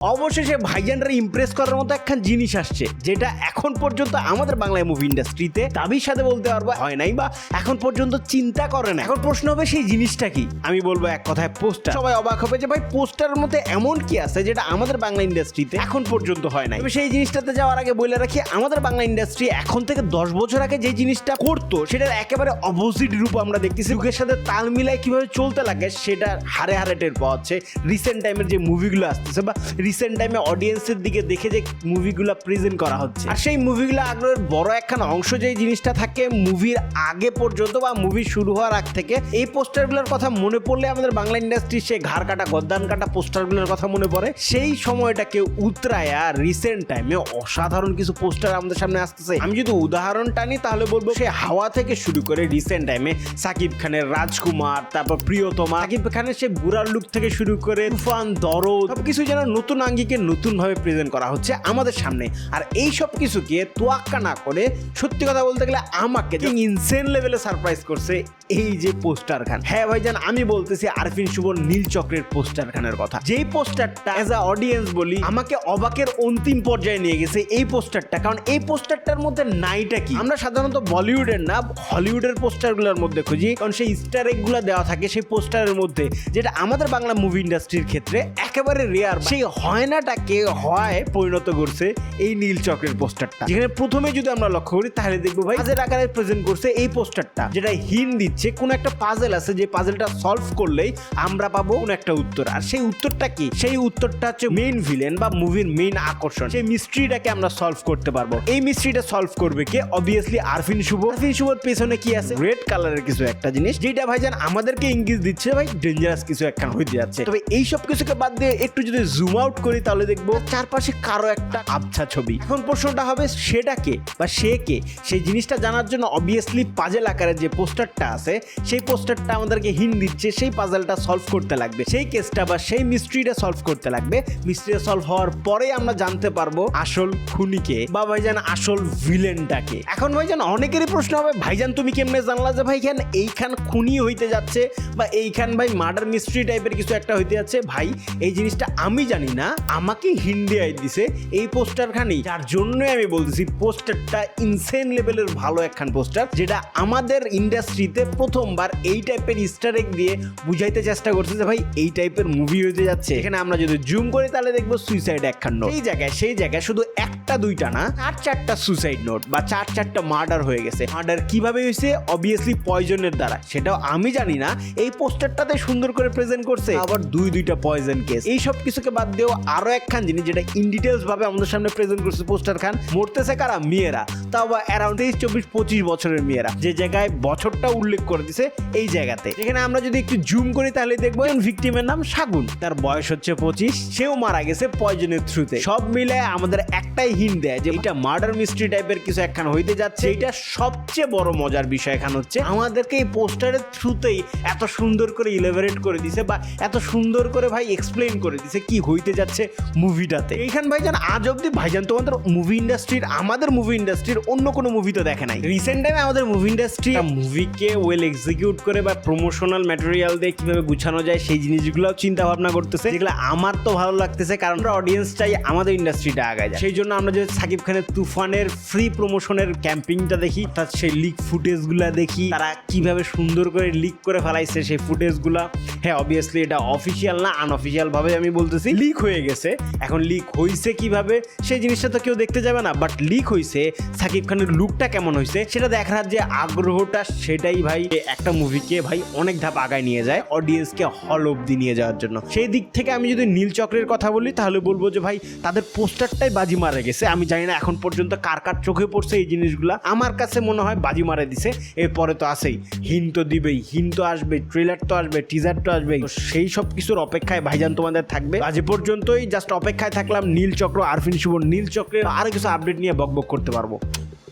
অবশেষে ভাইজানরা ইমপ্রেস করার মতো একখান জিনিস আসছে, যেটা এখন পর্যন্ত আমাদের বাংলা মুভি ইন্ডাস্ট্রিতে দাবির সাথে বলতে পারব হয় নাই বা এখন পর্যন্ত চিন্তা করে না এখন প্রশ্ন হবে সেই জিনিসটা কি? আমি বলব এক কথায় পোস্টার সবাই অবাক হবে যে ভাই পোস্টারের মধ্যে এমন কি আছে যেটা আমাদের বাংলা ইন্ডাস্ট্রিতে এখন পর্যন্ত হয় নাই? সেই জিনিসটাতে যাওয়ার আগে বলে রাখি, আমাদের বাংলা ইন্ডাস্ট্রি এখন থেকে দশ বছর আগে যে জিনিসটা করতো, সেটার একেবারে অপোজিট রূপ আমরা দেখতেছি। যুগের সাথে তাল মিলায় কীভাবে চলতে লাগে সেটা হারে হারে টের পাওয়া যাচ্ছে। রিসেন্ট টাইমের যে মুভিগুলো আসতেছে বা রিসেন্ট টাইমে অডিয়েন্সের দিকে দেখে যে মুভিগুলো প্রেজেন্ট করা হচ্ছে। আর সেই মুভিগুলো আগ্রহের বড় একখান অংশ যে জিনিসটা থাকে মুভির আগে পর্যন্ত বা মুভি শুরু হওয়ার আগ থেকে, এই পোস্টারগুলোর কথা মনে পড়লে আমাদের বাংলা ইন্ডাস্ট্রির সেই ঘাড় কাটা, গদ্দান কাটা পোস্টারগুলোর কথা মনে পড়ে। সেই সময়টাকে উতরায়া রিসেন্ট টাইমে অসাধারণ কিছু পোস্টার আমাদের সামনে আসতেছে। আমি যদি উদাহরণ টানি, তাহলে বলব সে হাওয়া থেকে শুরু করে রিসেন্ট টাইমে সাকিব খানের রাজকুমার, তারপর প্রিয়তমা, সাকিব খানের সে বুড়ার লুক থেকে শুরু করে তুফান, দরদ, সবকিছু যেন নতুন আঙ্গিকে নতুন ভাবে প্রেজেন্ট করা হচ্ছে আমাদের সামনে। আর এই সব কিছুকে তোয়াক্কা না করে সত্যি কথা বলতে গেলে আমাকে ইনসেন লেভেলে সারপ্রাইজ করছে এই যে পোস্টার খান হ্যাঁ ভাইজান, আমি বলতেছি আরফিন শুভর নীল চক্রের পোস্টার খানের কথা। যেই পোস্টারটা অ্যাজ আ অডিয়েন্স বলি, আমাকে অবাকের অন্তিম পর্যায়ে নিয়ে গেছে এই পোস্টারটা। কারণ এই পোস্টারটার মধ্যে নাইটা কি? আমরা সাধারণত বলিউডের না, হলিউডের পোস্টারগুলোর মধ্যে খুঁজি। কারণ সেই স্টার এগুলো দেওয়া থাকে সেই পোস্টারের মধ্যে, যেটা আমাদের বাংলা মুভি ইন্ডাস্ট্রির ক্ষেত্রে একেবারে রেয়ার সেই হয়নাটাকে হয় পরিণত করছে এই নীল চক্রের পোস্টারটা। যেখানে প্রথমে যদি আমরা লক্ষ্য করি, তাহলে দেখব ভাই পাজেল আকারে প্রেজেন্ট করছে এই পোস্টারটা, যেটা হিন দিচ্ছে কোনো একটা পাজেল আছে, যে পাজেলটা সলভ করলেই আমরা পাবো কোন একটা উত্তর। আর সেই উত্তরটা কি? সেই উত্তরটা হচ্ছে মেইন ভিলেন বা মুভির মেইন আকর্ষণ। সেই মিস্ট্রিটাকে আমরা সলভ করতে পারব। এই মিস্ট্রিটা সলভ করবে কে? অবভিয়াসলি আরফিন শুভ আরফিন শুভর পেছনে কি আছে? রেড কালারের কিছু একটা জিনিস, যেটা ভাইজান আমাদেরকে ইঙ্গিত দিচ্ছে, ভাই ডেঞ্জারাস কিছু একটা হইতে যাচ্ছে। তবে এই সব কিছুকে বাদ দিয়ে একটু যদি জুম আউট করি, তাহলে দেখব চারপাশে কারও একটা আবছা ছবি। এখন প্রশ্নটা হবে, সেটা কে? বা সে কে? সেই জিনিসটা জানার জন্য অবভিয়াসলি পাজেল আকারের যে পোস্টারটা আছে সেই পোস্টারটা আমাদেরকে হিন দিচ্ছে, সেই পাজেলটা সলভ করতে লাগবে। সেই কেসটা বা সেই মিস্ট্রিটা সলভ করতে লাগবে। মিস্ট্রিটা সলভ হওয়ার পরে আমরা জানতে পারব আসল খুনিকে বা ভাইজান আসল ভিলেনটাকে এখন ভাইজান, অনেকেরই প্রশ্ন হবে, ভাইজান, তুমি কেমনে জানলা যে ভাইখান এইখান খুনি হইতে যাচ্ছে বা এইখান ভাই মার্ডার মিস্ট্রি টাইপের কিছু একটা হইতে যাচ্ছে? ভাই, এই জিনিসটা আমি জানি না, আমাকে হিন্দিয়ায় দিছে এই পোস্টারখানি যার জন্যই আমি বলতেছি পোস্টারটা ইনসেন লেভেলের ভালো একখান পোস্টার যেটা আমাদের ইন্ডাস্ট্রিতে প্রথমবার এই টাইপের ইস্টার এগ দিয়ে বুঝাইতে চেষ্টা করছে যে, ভাই, এই টাইপের মুভি হইতে যাচ্ছে। এখানে আমরা যদি জুম করি, তাহলে দেখব সুইসাইড একখান নোট এই জায়গায়, সেই জায়গায় শুধু একটা, দুইটা না, চার, চারটা সুইসাইড নোট বা চার, চারটা মার্ডার হয়ে গেছে। মার্ডার কীভাবে হয়েছে অবভিয়াসলি পয়জনের দ্বারা। সেটাও আমি জানি না। এই পোস্টারটাতে সুন্দর করে প্রেজেন্ট করছে। আবার দুই, দুইটা পয়জন কেস এই সব কিছুকে বাদ দিয়েও আরও একখান জিনিস যেটা ইন ডিটেলস ভাবে আমাদের সামনে প্রেজেন্ট করছে পোস্টার খান মরতেছে কারা? মেয়েরা। তাও বা অ্যারাউন্ড তেইশ, চব্বিশ, পঁচিশ বছরের মেয়েরা। যে জায়গায় বছরটা উল্লেখ করে দিছে এই জায়গাতে। যেখানে আমরা যদি একটু জুম করি, তাহলে দেখব ভিকটিমের নাম শাগুন। তার বয়স হচ্ছে পঁচিশ, সেও মারা গেছে পয়জনের থ্রুতে সব মিলে আমাদের একটাই হিন্ট দেয় যে এটা মার্ডার মিস্ট্রি টাইপের কিছু একখান হইতে যাচ্ছে। এটা সবচেয়ে বড় মজার বিষয় এখান হচ্ছে, আমাদেরকে এই পোস্টারের থ্রুতেই এত সুন্দর করে ইলেভারেট করে দিছে বা এত সুন্দর করে ভাই এক্সপ্লেন করে দিছে কি হইতে যাচ্ছে মুভিটাতে এইখান ভাইজান, আজ অব্দি ভাইজান তোমাদের মুভি ইন্ডাস্ট্রির আমাদের মুভি ইন্ডাস্ট্রির অন্য কোনো মুভি তো দেখে নাই। রিসেন্ট টাইমে আমাদের মুভি ইন্ডাস্ট্রি মুভিকে ওয়েল এক্সিকিউট করে বা প্রমোশনাল ম্যাটেরিয়াল দিয়ে কীভাবে গুছানো যায়, সেই জিনিসগুলো চিন্তা ভাবনা করতেছে। যেগুলো আমার তো ভালো লাগতেছে, কারণ অডিয়েন্স চাই আমাদের ইন্ডাস্ট্রিটা আগায় যায়। সেই জন্য আমরা যে সাকিব খানের তুফানের ফ্রি প্রমোশনের ক্যাম্পিংটা দেখি তার সেই লিক ফুটেজগুলো দেখি, তারা কীভাবে সুন্দর করে লিক করে ফেলাইছে সেই ফুটেজগুলো হ্যাঁ অবভিয়াসলি এটা অফিসিয়াল না আনঅফিসিয়াল ভাবে আমি বলতেছি লিক হয়ে গেছে। এখন লিক হয়েছে কীভাবে, সেই জিনিসটা তো কেউ দেখতে যাবে না বাট লিক হয়েছে সাকিব খানের লুকটা কেমন হয়েছে সেটা দেখার যে আগ্রহটা, সেটাই ভাই একটা মুভিকে ভাই অনেক ধাপ আগায় নিয়ে যায় অডিয়েন্সকে হল অব্দি নিয়ে যাওয়ার জন্য। সেই দিক থেকে আমি যদি নীল চক্রের কথা বলি, তাহলে বলব যে ভাই, তাদের পোস্টারটাই বাজি মারা গেছে। আমি জানি না এখন পর্যন্ত কার কার চোখে পড়ছে এই জিনিসগুলা। আমার কাছে মনে হয় বাজি মারা দিছে, এরপরে তো আসেই হিন তো দিবেই হিন তো আসবে ট্রেলার তো আসবে টিজার তো আসবে সেই সব কিছুর অপেক্ষায় ভাইজান তোমাদের থাকবে। আজ পর্যন্তই জাস্ট অপেক্ষায় থাকলাম নীল চক্র, আরফিন শুভ নীল চক্রের আরও কিছু আপডেট নিয়ে বকবক করতে পারব।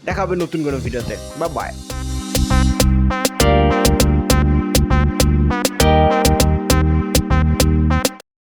দেখা হবে নতুন কোনো ভিডিওতে বা বাই